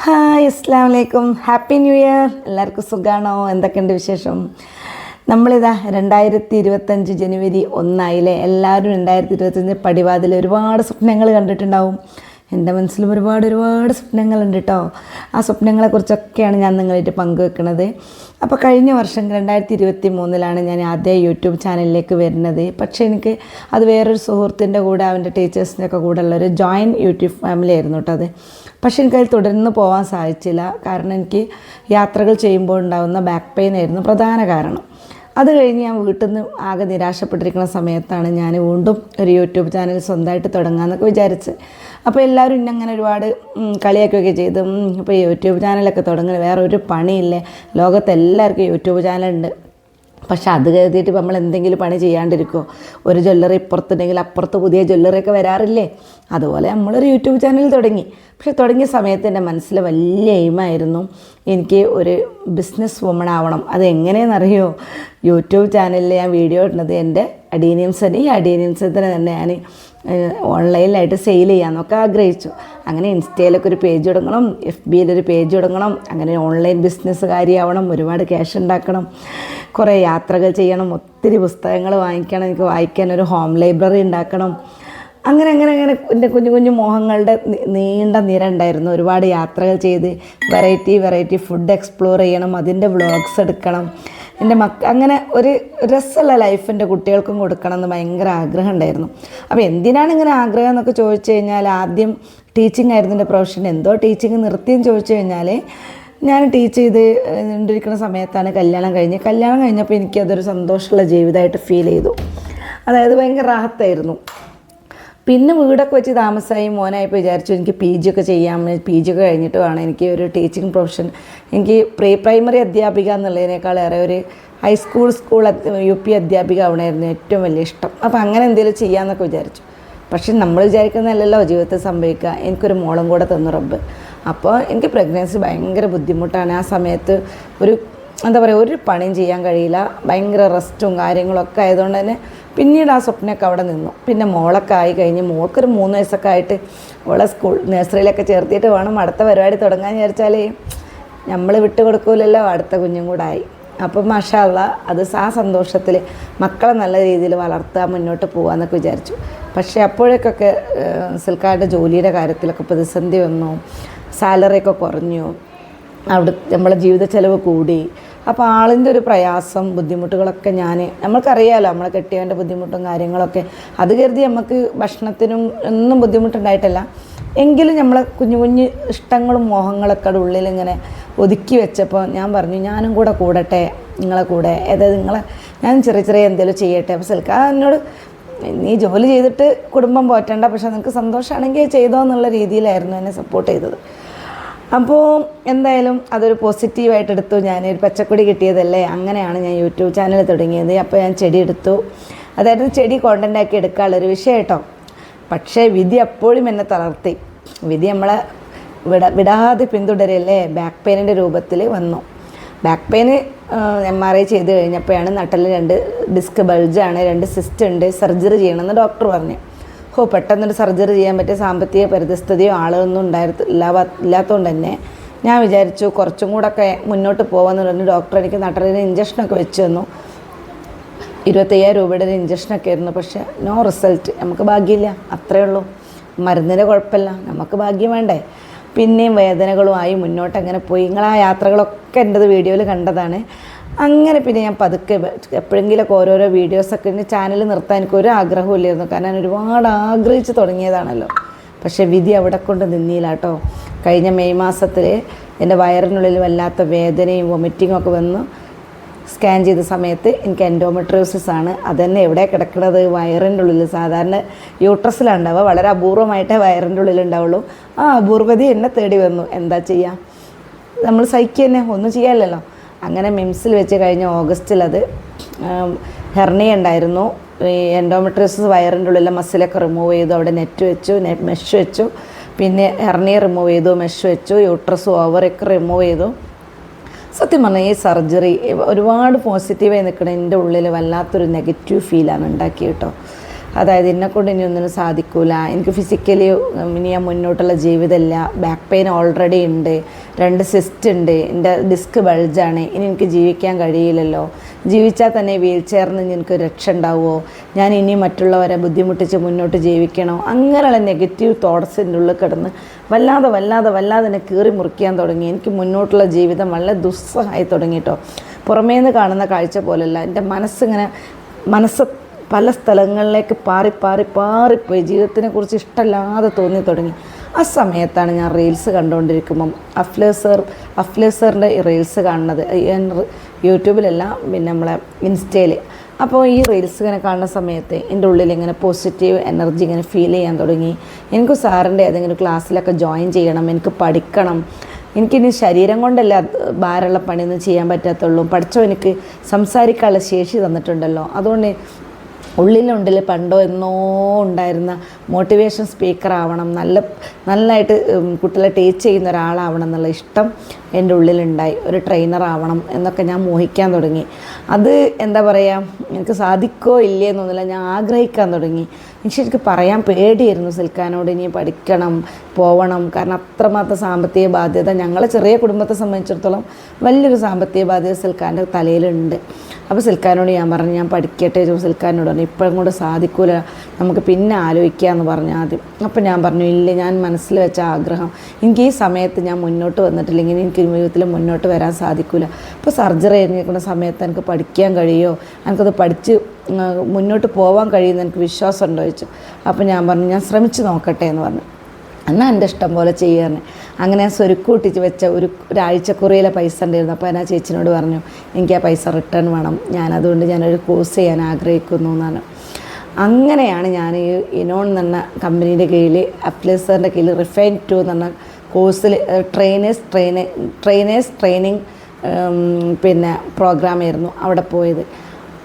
Hi അസ്സാം വലൈക്കും happy new year. എല്ലാവർക്കും സുഖമാണോ എന്തൊക്കെയുണ്ട് വിശേഷം? നമ്മളിതാ രണ്ടായിരത്തി ഇരുപത്തഞ്ച് ജനുവരി ഒന്നായില്ലേ? എല്ലാവരും രണ്ടായിരത്തി ഇരുപത്തഞ്ച് പടിവാതിൽ ഒരുപാട് സ്വപ്നങ്ങൾ കണ്ടിട്ടുണ്ടാവും. എന്റെ മനസ്സിലും ഒരുപാട് ഒരുപാട് സ്വപ്നങ്ങളുണ്ട് കേട്ടോ ആ സ്വപ്നങ്ങളെക്കുറിച്ചൊക്കെയാണ് ഞാൻ നിങ്ങളായിട്ട് പങ്കുവെക്കുന്നത് അപ്പോൾ കഴിഞ്ഞ വർഷം രണ്ടായിരത്തി ഇരുപത്തി മൂന്നിലാണ് ഞാൻ ആദ്യ യൂട്യൂബ് ചാനലിലേക്ക് വരുന്നത്. പക്ഷേ എനിക്ക് അത് വേറൊരു സുഹൃത്തിന്റെ കൂടെ അവന്റെ ടീച്ചേഴ്സിന്റെ ഒക്കെ കൂടെ ഉള്ളൊരു ജോയിന്റ് യൂട്യൂബ് ഫാമിലി ആയിരുന്നു കേട്ടോ അത്. പക്ഷേ എനിക്കതിൽ തുടർന്ന് പോകാൻ സാധിച്ചില്ല. കാരണം എനിക്ക് യാത്രകൾ ചെയ്യുമ്പോൾ ഉണ്ടാകുന്ന ബാക്ക് പെയിൻ ആയിരുന്നു പ്രധാന കാരണം. അത് കഴിഞ്ഞ് ഞാൻ വീട്ടിൽ നിന്ന് ആകെ നിരാശപ്പെട്ടിരിക്കുന്ന സമയത്താണ് ഞാൻ വീണ്ടും ഒരു യൂട്യൂബ് ചാനൽ സ്വന്തമായിട്ട് തുടങ്ങാമെന്നൊക്കെ വിചാരിച്ച്. അപ്പോൾ എല്ലാവരും ഇന്നെ അങ്ങനെ ഒരുപാട് കളിയാക്കുകയൊക്കെ ചെയ്തും. ഇപ്പോൾ യൂട്യൂബ് ചാനലൊക്കെ തുടങ്ങുന്നത് വേറെ ഒരു പണിയില്ലേ? ലോകത്ത് എല്ലാവർക്കും യൂട്യൂബ് ചാനലുണ്ട് പക്ഷെ അത് കരുതിയിട്ട് നമ്മൾ എന്തെങ്കിലും പണി ചെയ്യാണ്ടിരിക്കുമോ ഒരു ജ്വല്ലറി ഇപ്പുറത്തുണ്ടെങ്കിൽ അപ്പുറത്ത് പുതിയ ജ്വല്ലറിയൊക്കെ വരാറില്ലേ? അതുപോലെ നമ്മളൊരു യൂട്യൂബ് ചാനൽ തുടങ്ങി. പക്ഷെ തുടങ്ങിയ സമയത്ത് എന്റെ മനസ്സിൽ വലിയ എയിമായിരുന്നു. എനിക്ക് ഒരു ബിസിനസ് വുമൺ ആവണം. അത് എങ്ങനെയെന്നറിയോ യൂട്യൂബ് ചാനലിൽ ഞാൻ വീഡിയോ ഇടുന്നത് എന്റെ അഡീനിയംസിന് ഈ അഡീനിയംസത്തിന് തന്നെ തന്നെ ഞാൻ ഓൺലൈനിലായിട്ട് സെയിൽ ചെയ്യാമെന്നൊക്കെ ആഗ്രഹിച്ചു. അങ്ങനെ ഇൻസ്റ്റയിലൊക്കെ ഒരു പേജ് തുടങ്ങണം എഫ് ബിയിലൊരു പേജ് തുടങ്ങണം അങ്ങനെ ഓൺലൈൻ ബിസിനസ്സുകാരിയാവണം ഒരുപാട് ക്യാഷ് ഉണ്ടാക്കണം കുറേ യാത്രകൾ ചെയ്യണം ഒത്തിരി പുസ്തകങ്ങൾ വാങ്ങിക്കണം എനിക്ക് വായിക്കാൻ ഒരു ഹോം ലൈബ്രറി ഉണ്ടാക്കണം. അങ്ങനെ അങ്ങനെ അങ്ങനെ എന്റെ കുഞ്ഞു കുഞ്ഞു മോഹങ്ങളുടെ നീണ്ട നിര ഉണ്ടായിരുന്നു. ഒരുപാട് യാത്രകൾ ചെയ്ത് വെറൈറ്റി വെറൈറ്റി ഫുഡ് എക്സ്പ്ലോർ ചെയ്യണം അതിന്റെ വ്ളോഗ്സ് എടുക്കണം. എന്റെ മക്ക അങ്ങനെ ഒരു രസമുള്ള ലൈഫ് എന്റെ കുട്ടികൾക്കും കൊടുക്കണം എന്ന് ഭയങ്കര ആഗ്രഹം ഉണ്ടായിരുന്നു അപ്പോൾ എന്തിനാണ് ഇങ്ങനെ ആഗ്രഹം എന്നൊക്കെ ചോദിച്ചു കഴിഞ്ഞാൽ ആദ്യം ടീച്ചിങ് ആയിരുന്നു എന്റെ പ്രൊഫഷൻ എന്തോ ടീച്ചിങ് നിർത്തിയെന്ന് ചോദിച്ചു കഴിഞ്ഞാൽ ഞാൻ ടീച്ച് ചെയ്ത് കൊണ്ടിരിക്കുന്ന സമയത്താണ് കല്യാണം കഴിഞ്ഞ് കല്യാണം കഴിഞ്ഞപ്പോൾ എനിക്കതൊരു സന്തോഷമുള്ള ജീവിതമായിട്ട് ഫീൽ ചെയ്തു. അതായത് ഭയങ്കര റാഹത്തായിരുന്നു. പിന്നെ വീടൊക്കെ വെച്ച് താമസമായി മോനായപ്പോൾ വിചാരിച്ചു എനിക്ക് പി ജി ഒക്കെ ചെയ്യാം. പി ജി ഒക്കെ കഴിഞ്ഞിട്ട് വേണം. എനിക്ക് ഒരു ടീച്ചിങ് പ്രൊഫഷൻ എനിക്ക് പ്രീ പ്രൈമറി അധ്യാപിക എന്നുള്ളതിനേക്കാൾ ഏറെ ഒരു ഹൈസ്കൂൾ സ്കൂൾ യു പി അധ്യാപിക ആവണമായിരുന്നു ഏറ്റവും വലിയ ഇഷ്ടം. അപ്പോൾ അങ്ങനെ എന്തെങ്കിലും ചെയ്യാമെന്നൊക്കെ വിചാരിച്ചു. പക്ഷെ നമ്മൾ വിചാരിക്കുന്നതല്ലല്ലോ ജീവിതത്തിൽ സംഭവിക്കുക. എനിക്കൊരു മോളും കൂടെ തന്നു റബ്ബ്. അപ്പോൾ എനിക്ക് പ്രഗ്നൻസി ഭയങ്കര ബുദ്ധിമുട്ടാണ്. ആ സമയത്ത് ഒരു എന്താ പറയുക ഒരു പണിയും ചെയ്യാൻ കഴിയില്ല. ഭയങ്കര റെസ്റ്റും കാര്യങ്ങളൊക്കെ ആയതുകൊണ്ട് തന്നെ പിന്നീട് ആ സ്വപ്നമൊക്കെ അവിടെ നിന്നു. പിന്നെ മോളൊക്കെ ആയി കഴിഞ്ഞ് മോൾക്കൊരു മൂന്ന് വയസ്സൊക്കെ ആയിട്ട് ഓളെ സ്കൂൾ നഴ്സറിയിലൊക്കെ ചേർത്തിയിട്ട് വേണം അടുത്ത പരിപാടി തുടങ്ങാൻ വിചാരിച്ചാൽ നമ്മൾ വിട്ടു കൊടുക്കൂലല്ലോ അടുത്ത കുഞ്ഞും കൂടെ ആയി. അപ്പം മഷാല്ല അത് ആ സന്തോഷത്തിൽ മക്കളെ നല്ല രീതിയിൽ വളർത്തുക മുന്നോട്ട് പോകാമെന്നൊക്കെ വിചാരിച്ചു. പക്ഷേ അപ്പോഴേക്കൊക്കെ സിൽക്കാരുടെ ജോലിയുടെ കാര്യത്തിലൊക്കെ പ്രതിസന്ധി വന്നു. സാലറിയൊക്കെ കുറഞ്ഞു. അവിടെ നമ്മളെ ജീവിത ചെലവ് കൂടി. അപ്പോൾ ആളിന്റെ ഒരു പ്രയാസം ബുദ്ധിമുട്ടുകളൊക്കെ ഞാൻ നമ്മൾക്കറിയാമല്ലോ നമ്മളെ കെട്ടിയവന്റെ ബുദ്ധിമുട്ടും കാര്യങ്ങളൊക്കെ. അത് കരുതി നമുക്ക് ഭക്ഷണത്തിനും ഒന്നും ബുദ്ധിമുട്ടുണ്ടായിട്ടല്ല. എങ്കിലും നമ്മളെ കുഞ്ഞു കുഞ്ഞു ഇഷ്ടങ്ങളും മോഹങ്ങളൊക്കെ അവിടെ ഉള്ളിൽ ഇങ്ങനെ ഒതുക്കി വെച്ചപ്പോൾ ഞാൻ പറഞ്ഞു ഞാനും കൂടെ കൂടട്ടെ നിങ്ങളെ കൂടെ. അതായത് നിങ്ങളെ ഞാൻ ചെറിയ ചെറിയ എന്തെങ്കിലും ചെയ്യട്ടെ. അപ്പോൾ സിൽക്ക എന്നോട് നീ ജോലി ചെയ്തിട്ട് കുടുംബം പോറ്റണ്ട പക്ഷെ നിനക്ക് സന്തോഷമാണെങ്കിൽ ചെയ്തോ എന്നുള്ള രീതിയിലായിരുന്നു എന്നെ സപ്പോർട്ട് ചെയ്തത്. അപ്പോൾ എന്തായാലും അതൊരു പോസിറ്റീവായിട്ട് എടുത്തു ഞാൻ ഒരു പച്ചക്കൊടി കിട്ടിയതല്ലേ? അങ്ങനെയാണ് ഞാൻ യൂട്യൂബ് ചാനൽ തുടങ്ങിയത്. അപ്പോൾ ഞാൻ ചെടി എടുത്തു. അതായത് ചെടി കോണ്ടന്റ് ആക്കി എടുക്കാനുള്ളൊരു വിഷയം കേട്ടോ. പക്ഷേ വിധി അപ്പോഴും എന്നെ തളർത്തി. വിധി നമ്മളെ വിട വിടാതെ പിന്തുടരല്ലേ? ബാക്ക് പെയിനിന്റെ രൂപത്തിൽ വന്നു. ബാക്ക് പെയിന് എം ആർ ഐ ചെയ്ത് കഴിഞ്ഞപ്പോഴാണ് നട്ടലിൽ രണ്ട് ഡിസ്ക് ബൾജാണ് രണ്ട് സിസ്റ്റ് ഉണ്ട് സർജറി ചെയ്യണമെന്ന് ഡോക്ടർ പറഞ്ഞു. ഓ പെട്ടെന്നൊരു സർജറി ചെയ്യാൻ പറ്റിയ സാമ്പത്തിക പരിതസ്ഥിതിയോ ആളൊന്നും ഉണ്ടായിരുന്നു ഇല്ലാ ഇല്ലാത്തതുകൊണ്ട് തന്നെ ഞാൻ വിചാരിച്ചു കുറച്ചും കൂടെ ഒക്കെ മുന്നോട്ട് പോകാമെന്ന് പറഞ്ഞ് ഡോക്ടർ എനിക്ക് നട്ടലിന് ഇഞ്ചക്ഷനൊക്കെ വെച്ച് തന്നു. ഇരുപത്തയ്യായിരം രൂപയുടെ ഒരു ഇഞ്ചക്ഷനൊക്കെ ആയിരുന്നു പക്ഷേ നോ റിസൾട്ട്. നമുക്ക് ഭാഗ്യമില്ല അത്രയേ ഉള്ളൂ. മരുന്നിന്റെ കുഴപ്പമില്ല നമുക്ക് ഭാഗ്യം വേണ്ടേ? പിന്നെയും വേദനകളുമായി മുന്നോട്ട് അങ്ങനെ പോയി. നിങ്ങൾ ആ യാത്രകളൊക്കെ എന്റെത് വീഡിയോയിൽ കണ്ടതാണ്. അങ്ങനെ പിന്നെ ഞാൻ പതുക്കെ എപ്പോഴെങ്കിലുമൊക്കെ ഓരോരോ വീഡിയോസൊക്കെ ഇനി ചാനൽ നിർത്താൻ എനിക്ക് ഒരു ആഗ്രഹവും ഇല്ലായിരുന്നു കാരണം ഞാൻ ഒരുപാട് ആഗ്രഹിച്ച് തുടങ്ങിയതാണല്ലോ. പക്ഷേ വിധി അവിടെ കൊണ്ട് നിന്നില്ല കേട്ടോ. കഴിഞ്ഞ മെയ് മാസത്തിൽ എന്റെ വയറിനുള്ളിൽ വല്ലാത്ത വേദനയും വൊമിറ്റിങ്ങും ഒക്കെ വന്നു സ്കാൻ ചെയ്ത സമയത്ത് എനിക്ക് എൻഡോമെട്രിയോസിസ് ആണ്. അതന്നെ എവിടെ കിടക്കുന്നത് വയറിന്റെ ഉള്ളിൽ സാധാരണ യൂട്രസിലാണ് വളരെ അപൂർവമായിട്ടേ വയറിന്റെ ഉള്ളിൽ ഉണ്ടാവുള്ളൂ. ആ അപൂർവതി എന്നെ തേടി വന്നു. എന്താ ചെയ്യുക നമ്മൾ സഹിക്കുക തന്നെ ഒന്നും ചെയ്യാമല്ലോ അങ്ങനെ മിംസിൽ വെച്ച് കഴിഞ്ഞ ഓഗസ്റ്റിൽ അത് ഹെർണിയ ഉണ്ടായിരുന്നു. ഈ എൻഡോമെട്രിയോസിസ് വയറിന്റെ ഉള്ളിലെ മസിലൊക്കെ റിമൂവ് ചെയ്തു അവിടെ നെറ്റ് വെച്ചു മെഷ് വെച്ചു. പിന്നെ ഹെർണിയ റിമൂവ് ചെയ്തു മെഷ് വെച്ചു യൂട്രസ് ഓവറൊക്കെ റിമൂവ് ചെയ്തു. സത്യം പറഞ്ഞാൽ ഈ സർജറി ഒരുപാട് പോസിറ്റീവായി നിൽക്കണ എന്റെ ഉള്ളിൽ വല്ലാത്തൊരു നെഗറ്റീവ് ഫീലാണ് ഉണ്ടാക്കി കേട്ടോ അതായത് എന്നെക്കൊണ്ട് ഇനി ഒന്നിനും സാധിക്കില്ല എനിക്ക് ഫിസിക്കലി ഇനി ഞാൻ മുന്നോട്ടുള്ള ജീവിതമില്ല ബാക്ക് പെയിൻ ഓൾറെഡി ഉണ്ട്. രണ്ട് സിസ്റ്റ് ഉണ്ട്. എന്റെ ഡിസ്ക് ബൾജാണ് ഇനി എനിക്ക് ജീവിക്കാൻ കഴിയില്ലല്ലോ. ജീവിച്ചാൽ തന്നെ വീൽ ചെയറിൽ നിന്ന് എനിക്ക് രക്ഷ ഉണ്ടാവുമോ? ഞാൻ ഇനി മറ്റുള്ളവരെ ബുദ്ധിമുട്ടിച്ച് മുന്നോട്ട് ജീവിക്കണോ? അങ്ങനെയുള്ള നെഗറ്റീവ് തോട്ട്സ് എന്റെ ഉള്ളിൽ കിടന്ന് വല്ലാതെ വല്ലാതെ വല്ലാതെ എന്നെ കീറി മുറിക്കാൻ തുടങ്ങി. എനിക്ക് മുന്നോട്ടുള്ള ജീവിതം വളരെ ദുസ്സഹമായി തുടങ്ങി കേട്ടോ. പുറമേ നിന്ന് കാണുന്ന കാഴ്ച പോലല്ല. എന്റെ മനസ്സിങ്ങനെ മനസ്സ് പല സ്ഥലങ്ങളിലേക്ക് പാറി പാറി പാറിപ്പോയി. ജീവിതത്തിനെ കുറിച്ച് ഇഷ്ടമല്ലാതെ തോന്നി തുടങ്ങി. ആ സമയത്താണ് ഞാൻ റീൽസ് കണ്ടുകൊണ്ടിരിക്കുമ്പം അഫ്ലേസർ അഫ്ലേസറിന്റെ റീൽസ് കാണുന്നത്. യൂട്യൂബിലല്ല പിന്നെ നമ്മളെ ഇൻസ്റ്റയിൽ അപ്പോൾ ഈ റീൽസ് ഇങ്ങനെ കാണുന്ന സമയത്ത് എന്റെ ഉള്ളിൽ ഇങ്ങനെ പോസിറ്റീവ് എനർജി ഇങ്ങനെ ഫീൽ ചെയ്യാൻ തുടങ്ങി. എനിക്ക് സാറിന്റെ ഏതെങ്കിലും ക്ലാസ്സിലൊക്കെ ജോയിൻ ചെയ്യണം എനിക്ക് പഠിക്കണം. എനിക്കിനി ശരീരം കൊണ്ടല്ല ഭാരമുള്ള പണിയൊന്നും ചെയ്യാൻ പറ്റാത്തുള്ളൂ. പഠിച്ചോ എനിക്ക് സംസാരിക്കാനുള്ള ശേഷി തന്നിട്ടുണ്ടല്ലോ. അതുകൊണ്ട് ഉള്ളിലുണ്ടിൽ പണ്ടോ എന്നോ ഉണ്ടായിരുന്ന മോട്ടിവേഷൻ സ്പീക്കർ ആവണം നല്ല നല്ലതായിട്ട് കുട്ടികളെ ടീച്ച് ചെയ്യുന്ന ഒരാളാവണം എന്നുള്ള ഇഷ്ടം. എന്റെ ഉള്ളിലുണ്ടായി. ഒരു ട്രെയിനർ ആവണം എന്നൊക്കെ ഞാൻ മോഹിക്കാൻ തുടങ്ങി. അത് എന്താ പറയുക എനിക്ക് സാധിക്കോ ഇല്ലേ എന്നൊന്നുമില്ല. ഞാൻ ആഗ്രഹിക്കാൻ തുടങ്ങി. എനിക്ക് ശരിക്കും പറയാൻ പേടിയായിരുന്നു സിൽക്കാനോട് ഇനി പഠിക്കണം പോവണം. കാരണം അത്രമാത്രം സാമ്പത്തിക ബാധ്യത ഞങ്ങളെ ചെറിയ കുടുംബത്തെ സംബന്ധിച്ചിടത്തോളം വലിയൊരു സാമ്പത്തിക ബാധ്യത സിൽക്കാന്റെ തലയിലുണ്ട്. അപ്പോൾ സിൽക്കാനോട് ഞാൻ പറഞ്ഞു ഞാൻ പഠിക്കട്ടെ സിൽക്കാനോട് പറഞ്ഞു ഇപ്പോഴും കൂടെ സാധിക്കൂല. നമുക്ക് പിന്നെ ആലോചിക്കുക എന്ന് പറഞ്ഞു ആദ്യം. അപ്പോൾ ഞാൻ പറഞ്ഞു ഇല്ല ഞാൻ മനസ്സിൽ വെച്ച ആഗ്രഹം. എനിക്ക് ഈ സമയത്ത് ഞാൻ മുന്നോട്ട് വന്നിട്ടില്ലെങ്കിൽ എനിക്ക് ജീവിതത്തിൽ മുന്നോട്ട് വരാൻ സാധിക്കില്ല ഇപ്പോൾ സർജറി കഴിഞ്ഞിരിക്കുന്ന സമയത്ത് എനിക്ക് പഠിക്കാൻ കഴിയുമോ എനിക്കത് പഠിച്ച് മുന്നോട്ട് പോകാൻ കഴിയുമെന്ന് എനിക്ക് വിശ്വാസം ഉണ്ടോ ചോദിച്ചു. അപ്പോൾ ഞാൻ പറഞ്ഞു ഞാൻ ശ്രമിച്ച് നോക്കട്ടെ എന്ന് പറഞ്ഞു. എന്നാൽ എന്റെ ഇഷ്ടം പോലെ ചെയ്യാറ് അങ്ങനെ സ്വരുക്കൂട്ടിച്ച് വെച്ച ഒരു ഒരാഴ്ചക്കുറിയിലെ പൈസ ഉണ്ടായിരുന്നു. അപ്പോൾ ഞാൻ ചേച്ചിനോട് പറഞ്ഞു എനിക്ക് ആ പൈസ റിട്ടേൺ വേണം. ഞാൻ അതുകൊണ്ട് ഞാനൊരു കോഴ്സ് ചെയ്യാൻ ആഗ്രഹിക്കുന്നു എന്നാണ് അങ്ങനെയാണ് ഞാൻ ഈ ഇനോൺ എന്ന കമ്പനിയുടെ കീഴിൽ അപ്ലേസറിന്റെ കീഴിൽ റിഫൈൻ ടു എന്ന് പറഞ്ഞ കോഴ്സിൽ ട്രെയിനേഴ്സ് ട്രെയിനി ട്രെയിനേഴ്സ് ട്രെയിനിങ് പിന്നെ പ്രോഗ്രാമായിരുന്നു അവിടെ പോയത്.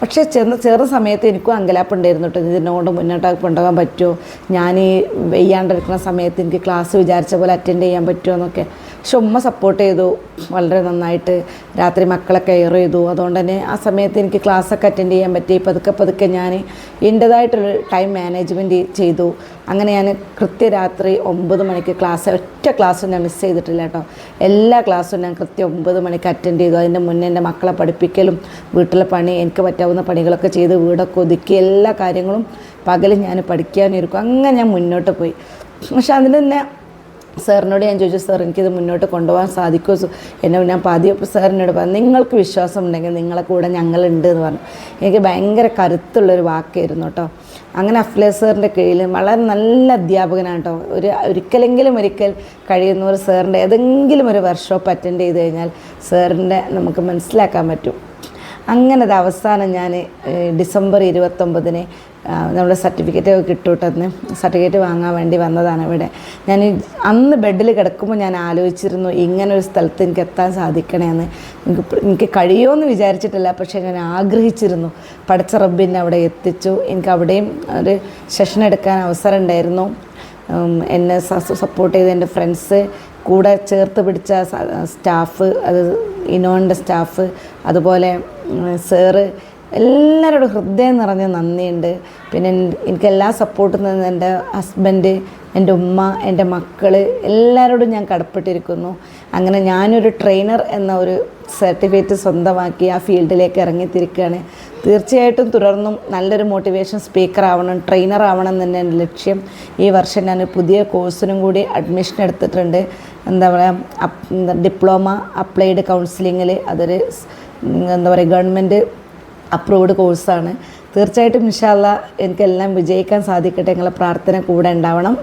പക്ഷേ ചെന്ന് ചെറു സമയത്ത് എനിക്കും അങ്കലാപ്പുണ്ടായിരുന്നു കേട്ടോ. ഇതിനോട് മുന്നോട്ട് കൊണ്ടുപോകാൻ പറ്റുമോ? ഞാൻ ഈ വെയ്യാണ്ടിരിക്കുന്ന സമയത്ത് എനിക്ക് ക്ലാസ് വിചാരിച്ച പോലെ അറ്റൻഡ് ചെയ്യാൻ പറ്റുമോ എന്നൊക്കെ പക്ഷെ ഉമ്മ സപ്പോർട്ട് ചെയ്തു. വളരെ നന്നായിട്ട് രാത്രി മക്കളെ കെയർ ചെയ്തു. അതുകൊണ്ട് തന്നെ ആ സമയത്ത് എനിക്ക് ക്ലാസ്സൊക്കെ അറ്റൻഡ് ചെയ്യാൻ പറ്റി. പതുക്കെ പതുക്കെ ഞാൻ എന്റേതായിട്ടുള്ള ടൈം മാനേജ്മെന്റ് ചെയ്തു. അങ്ങനെ ഞാൻ കൃത്യരാത്രി ഒമ്പത് മണിക്ക് ക്ലാസ് ഒറ്റ ക്ലാസ്സും ഞാൻ മിസ് ചെയ്തിട്ടില്ല കേട്ടോ. എല്ലാ ക്ലാസ്സും ഞാൻ കൃത്യം ഒമ്പത് മണിക്ക് അറ്റൻഡ് ചെയ്തു. അതിന്റെ മുന്നേ എന്റെ മക്കളെ പഠിപ്പിക്കലും വീട്ടിലെ പണി എനിക്ക് പറ്റാവുന്ന പണികളൊക്കെ ചെയ്ത് വീടൊക്കെ ഒതുക്കി എല്ലാ കാര്യങ്ങളും പകൽ ഞാൻ പഠിക്കാനിരിക്കും. അങ്ങനെ ഞാൻ മുന്നോട്ട് പോയി. പക്ഷെ അതിൽ തന്നെ സാറിനോട് ഞാൻ ചോദിച്ചു സാർ എനിക്കിത് മുന്നോട്ട് കൊണ്ടുപോകാൻ സാധിക്കുമോ? എന്നെ ഞാൻ പതിയപ്പോൾ സാറിനോട് പറഞ്ഞു നിങ്ങൾക്ക് വിശ്വാസം ഉണ്ടെങ്കിൽ നിങ്ങളെ കൂടെ ഞങ്ങളുണ്ട് എന്ന് പറഞ്ഞു. എനിക്ക് ഭയങ്കര കരുത്തുള്ളൊരു വാക്കായിരുന്നു കേട്ടോ. അങ്ങനെ അഫ്ലേ സാറിന്റെ കീഴിൽ വളരെ നല്ല അധ്യാപകനാണ് കേട്ടോ. ഒരു ഒരിക്കലെങ്കിലും ഒരിക്കൽ കഴിയുന്നവർ സാറിന്റെ ഏതെങ്കിലും ഒരു വർക്ക്ഷോപ്പ് അറ്റൻഡ് ചെയ്ത് കഴിഞ്ഞാൽ സാറിന്റെ നമുക്ക് മനസ്സിലാക്കാൻ പറ്റും. അങ്ങനെ അത് അവസാനം ഞാൻ ഡിസംബർ ഇരുപത്തൊമ്പതിന് നമ്മുടെ സർട്ടിഫിക്കറ്റ് കിട്ടൂട്ടെന്ന് സർട്ടിഫിക്കറ്റ് വാങ്ങാൻ വേണ്ടി വന്നതാണ് ഇവിടെ. ഞാൻ അന്ന് ബെഡിൽ കിടക്കുമ്പോൾ ഞാൻ ആലോചിച്ചിരുന്നു ഇങ്ങനെ ഒരു സ്ഥലത്ത് എനിക്ക് എത്താൻ സാധിക്കണേന്ന്. എനിക്ക് എനിക്ക് കഴിയുമെന്ന് വിചാരിച്ചിട്ടില്ല പക്ഷേ ഞാൻ ആഗ്രഹിച്ചിരുന്നു. പഠിച്ച റബ്ബിനെ അവിടെ എത്തിച്ചു. എനിക്ക് അവിടെയും ഒരു സെഷൻ എടുക്കാൻ അവസരം ഉണ്ടായിരുന്നു. എന്നെ സപ്പോർട്ട് ചെയ്ത എന്റെ ഫ്രണ്ട്സ് കൂടെ ചേർത്ത് പിടിച്ച സ്റ്റാഫ് അത് ഇനോന്റെ സ്റ്റാഫ് അതുപോലെ സാറ് എല്ലാവരോടും ഹൃദയം നിറഞ്ഞ നന്ദിയുണ്ട്. പിന്നെ എനിക്ക് എല്ലാ സപ്പോർട്ടും തന്ന എന്റെ ഹസ്ബൻഡ് എന്റെ ഉമ്മ എന്റെ മക്കൾ എല്ലാവരോടും ഞാൻ കടപ്പെട്ടിരിക്കുന്നു. അങ്ങനെ ഞാനൊരു ട്രെയിനർ എന്ന ഒരു സർട്ടിഫിക്കറ്റ് സ്വന്തമാക്കി ആ ഫീൽഡിലേക്ക് ഇറങ്ങിത്തിരിക്കുകയാണ്. തീർച്ചയായിട്ടും തുടർന്നും നല്ലൊരു മോട്ടിവേഷൻ സ്പീക്കർ ആവണം ട്രെയിനർ ആവണം തന്നെ എന്റെ ലക്ഷ്യം. ഈ വർഷം ഞാൻ പുതിയ കോഴ്സിനും കൂടി അഡ്മിഷൻ എടുത്തിട്ടുണ്ട്. എന്താ പറയുക ഡിപ്ലോമ അപ്ലൈഡ് കൗൺസിലിങ്ങിൽ അതൊരു എന്താ പറയുക ഗവൺമെന്റ് അപ്രൂവ്ഡ് കോഴ്സാണ് തീർച്ചയായിട്ടും ഇൻഷാല്ല എനിക്കെല്ലാം വിജയിക്കാൻ സാധിക്കട്ടെ. നിങ്ങളെ പ്രാർത്ഥന കൂടെ ഉണ്ടാവണം.